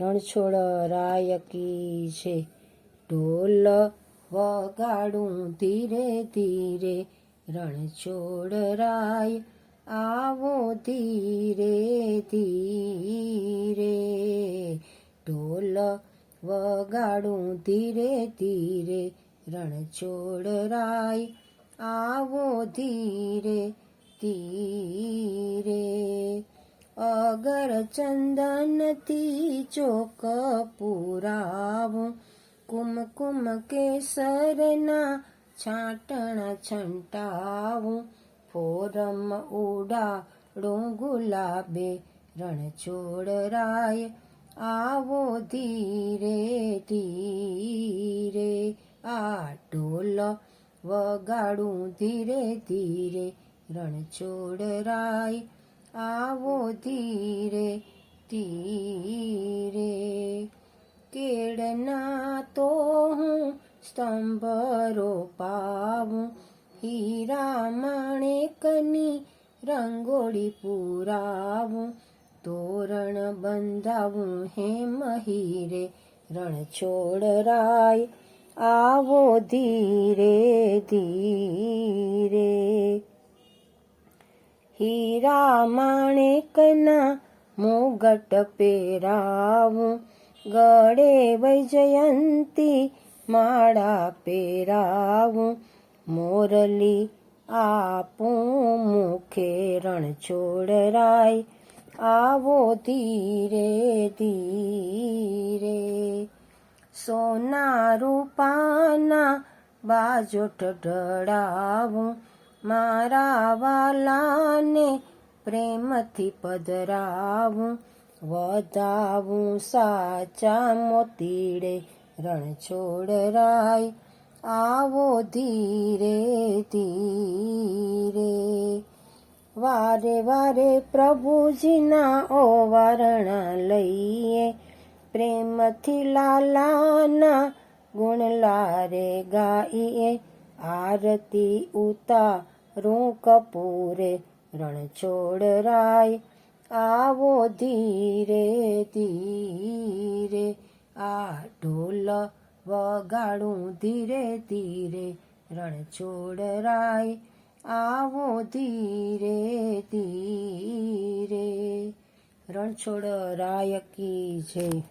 રણછોડ રાય કી છે. ઢોલ વગાડું ધીરે ધીરે, રણછોડ રાય આવો ધીરે ધીરે. ઢોલ વગાડું ધીરે ધીરે, રણછોડ રાય આવો ધીરે ધીરે. અગર ચંદનથી ચોક પુરાવો. કુમકુમ કેસરના છાંટણ છંટાવું. ફોરમ ઉડાડો ગુલાબે રણછોડ રાય આવો ધીરે ધીરે આ ઢોલ વગાડું ધીરે ધીરે રણછોડ રાય આવો ધીરે ધીરે. કેળના તો હું સ્તંભરો પાવું. હીરા માણેકની રંગોળી પુરાવું. તોરણ બંધાવું હેમ હીરે રણછોડ રાય. આવો ધીરે ધીરે. હીરા માણેકના મુગટ પહેરાવું. ગળે વૈજયંતી માળા પહેરાવું. મોરલી આપું મુખે રણ છોડરાય. આવો ધીરે ધીરે. સોના રૂપાના બાજોટ ઢળાવું. મારા વાલાને પ્રેમથી પધરાવું, વધાવું, સાચા મોતીડે રણછોડરાય, આવો ધીરે ધીરે. વારે વારે પ્રભુજીના ઓવારણા લઈએ, પ્રેમથી લાલાના ગુણ લારે ગાઈએ આરતી ઉતારું કપૂરે રણછોડ રાય, આવો ધીરે ધીરે, આ ઢોલ વગાડું ધીરે ધીરે, રણછોડ રાય, આવો ધીરે ધીરે. રણછોડ રાય કી જય.